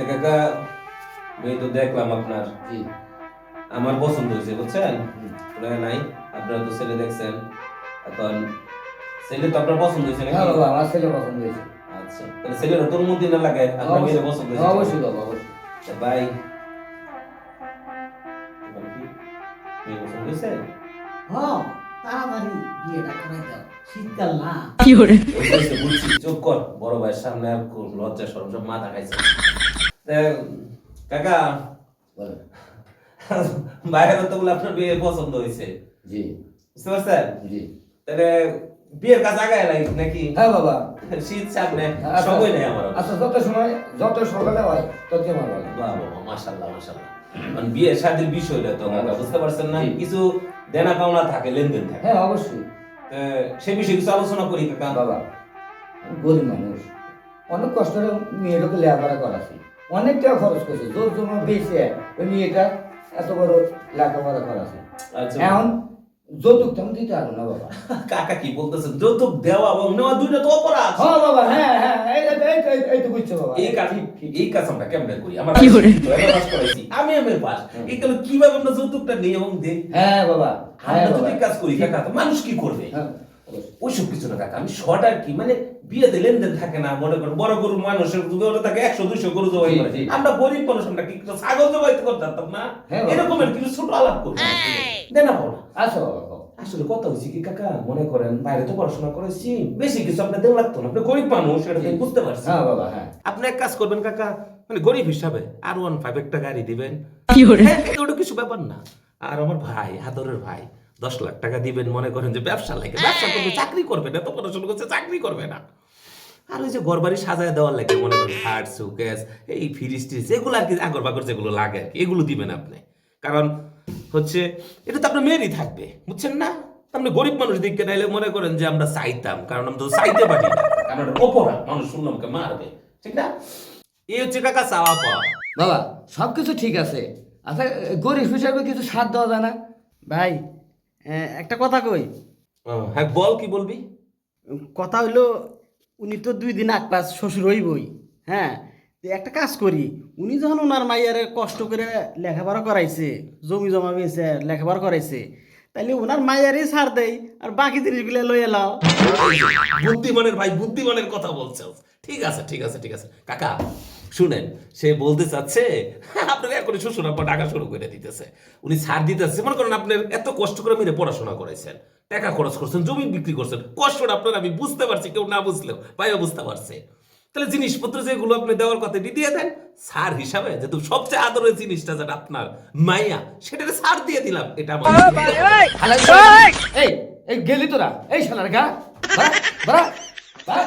তা কাকা আমি তো দেখলাম আপনার। আমার পছন্দ হয়েছে বুঝছেন? ওরা নাই? আপনারা তো ছেলে দেখছেন। এখন ছেলে তো আপনার পছন্দ হয়েছে হ্যাঁ নাকি বাবা আমার ছেলে পছন্দ হয়েছে। আচ্ছা তাহলে ছেলের তোর মধ্যে না লাগে আপনার মেয়ের পছন্দ হয়েছে অবশ্যই বাবা অবশ্যই। ভাই মেয়ে পছন্দ হয়েছে? হ্যাঁ তাড়াতাড়ি বিয়েটা করে দাও শীতকাল না। হয়েছে, বুঝছি চুপ কর বড় ভাইয়ের সামনে আর লজ্জা সরম সব মাথা খাইছে। কাকা বাইরে তো বলে আপনার বিয়ে পছন্দ হয়েছে। জি। বুঝতে পারছেন? জি। তাহলে বিয়ের কাজ আগায় লাগে নাকি? হ্যাঁ বাবা। শীত সামনে আচ্ছা। সময় নেই আমার। আচ্ছা যত সময় যত সকালে হয় তত আমার বলে বাহ মাশাআল্লাহ মাশাআল্লাহ। মানে বিয়ে শাদীর বিষয়টা তো কাকা বুঝতে পারছেন না? কিছু দেনা পাওনা থাকে লেনদেন থাকে। হ্যাঁ অবশ্যই। সে বিষয়ে কিছু আলোচনা করি কাকা। বাবা গরিব মানুষ। অনেক কষ্ট মেয়েটাকে লেখাপড়া করাছি। অনেক টাকা খরচ করছে জোর জমা বেঁচে ওই মেয়েটা এত বড় লেখাপড়া করাছে। আচ্ছা। এখন যৌতুক তেমন দিতে পারব না বাবা। কাকা কি বলতেছেন? যৌতুক দেওয়া এবং নেওয়া দুইটা তো অপরাধ। হ্যাঁ বাবা হ্যাঁ হ্যাঁ এই তো বুঝছ বাবা। এই কাজ এই কাজ আমরা কেমনে করি? আমরা কি করে? পাস করাইছি আমি আমি পাস এই কারণে কীভাবে আমরা যৌতুকটা নিই এবং দেই? হ্যাঁ বাবা হ্যাঁ যদি কাজ করি কাকা মানুষ কি করবে? হ্যাঁ। ওইসব কিছু না কাকা আমি শর্ট আর কি মানে বিয়েতে লেনদেন থাকে না মনে করেন বড় গরু মানুষের গরু থাকে একশো দুইশো গরু জবাই করে। আমরা গরিব মানুষ আমরা কি ছাগল জবাইতে করতাম না? হ্যাঁ বাবা। এরকমের কিছু ছোট আলাপ করতাম দেন পাও না আচ্ছা বাবা। আসলে কথা হচ্ছে কি কাকা মনে করেন বাইরে তো পড়াশোনা করেছি বেশি কিছু আপনার দেন লাগতো না। আপনি গরিব মানুষ এটা তো বুঝতে পারছি। হ্যাঁ বাবা হ্যাঁ। আপনি এক কাজ করবেন কাকা মানে গরিব হিসাবে আর ওয়ান ফাইভ একটা গাড়ি দিবেন। কি হ্যাঁ, ওটা কিছু ব্যাপার না। আর আমার ভাই হাদরের ভাই দশ লাখ টাকা দিবেন মনে করেন যে ব্যবসা লাগে। ব্যবসা করবে চাকরি করবে না তো পড়াশোনা করছে চাকরি করবে না। আর ওই যে ঘরবাড়ি সাজায় দেওয়ার লাগে মনে করেন খাট সুকেস এই ফ্রিজ টিজ এগুলো আর কি আগর বাগর যেগুলো লাগে আর কি এগুলো দিবেন আপনি। কারণ হচ্ছে এটা তো আপনার মেয়েরই থাকবে বুঝছেন না? আপনি গরিব মানুষ দিকে নাইলে মনে করেন যে আমরা চাইতাম কারণ আমরা তো চাইতে পারি না। কারণ অপরাধ মানুষ শুনলাম কে মারবে ঠিক না? এই হচ্ছে কাকা চাওয়া পাওয়া। বাবা সব কিছু ঠিক আছে। আচ্ছা গরিব হিসাবে কিছু সাথ দেওয়া যায় না? ভাই একটা কথা কই? হ্যাঁ বল কি বলবি? কথা হইল উনি তো দুই দিন আগ পাস শ্বশুর হইবই হ্যাঁ? তো একটা কাজ করি উনি যখন ওনার মাইয়ারে কষ্ট করে লেখাপড়া করাইছে জমি জমা বেছে লেখাপড়া করাইছে তাইলে ওনার মাইয়ারই ছাড় দেয় আর বাকি জিনিসগুলো লই এলাও বুদ্ধিমানের ভাই বুদ্ধিমানের কথা বলছে। ঠিক আছে ঠিক আছে ঠিক আছে। কাকা শুনেন সে বলতে চাচ্ছে আপনার এখন শ্বশুর আব্বা টাকা শুরু করে দিতেছে। উনি ছাড় দিতেছে মনে করেন আপনার এত কষ্ট করে মেরে পড়াশোনা করেছেন টাকা খরচ করছেন জমি বিক্রি করছেন কষ্টটা আপনার আমি বুঝতে পারছি কেউ না বুঝলেও ভাইও বুঝতে পারছে। তাহলে জিনিসপত্র যেগুলো আপনি দেওয়ার কথা এটি দিয়ে দেন সার হিসাবে যেহেতু সবচেয়ে আদরের জিনিসটা যেটা আপনার মাইয়া সেটাকে সার দিয়ে দিলাম এটা আমার এই এই গেলি তোরা এই শালার গা বাড়া, বাড়া,